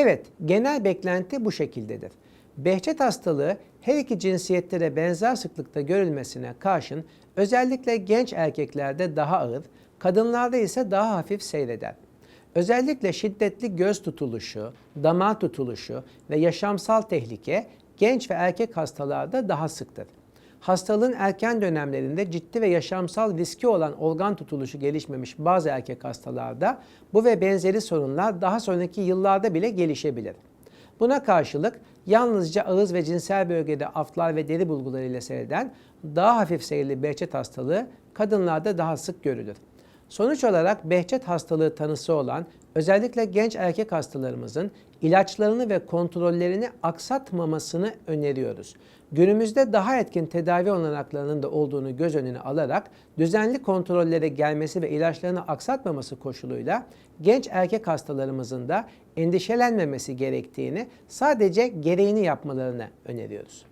Evet, genel beklenti bu şekildedir. Behçet hastalığı her iki cinsiyette de benzer sıklıkta görülmesine karşın özellikle genç erkeklerde daha ağır, kadınlarda ise daha hafif seyreder. Özellikle şiddetli göz tutuluşu, damar tutuluşu ve yaşamsal tehlike genç ve erkek hastalarda daha sıktır. Hastalığın erken dönemlerinde ciddi ve yaşamsal riski olan organ tutuluşu gelişmemiş bazı erkek hastalarda bu ve benzeri sorunlar daha sonraki yıllarda bile gelişebilir. Buna karşılık yalnızca ağız ve cinsel bölgede aftlar ve deri bulguları ile seyreden daha hafif seyirli Behçet hastalığı kadınlarda daha sık görülür. Sonuç olarak Behçet hastalığı tanısı olan özellikle genç erkek hastalarımızın ilaçlarını ve kontrollerini aksatmamasını öneriyoruz. Günümüzde daha etkin tedavi olanaklarının da olduğunu göz önüne alarak düzenli kontrollere gelmesi ve ilaçlarını aksatmaması koşuluyla genç erkek hastalarımızın da endişelenmemesi gerektiğini sadece gereğini yapmalarını öneriyoruz.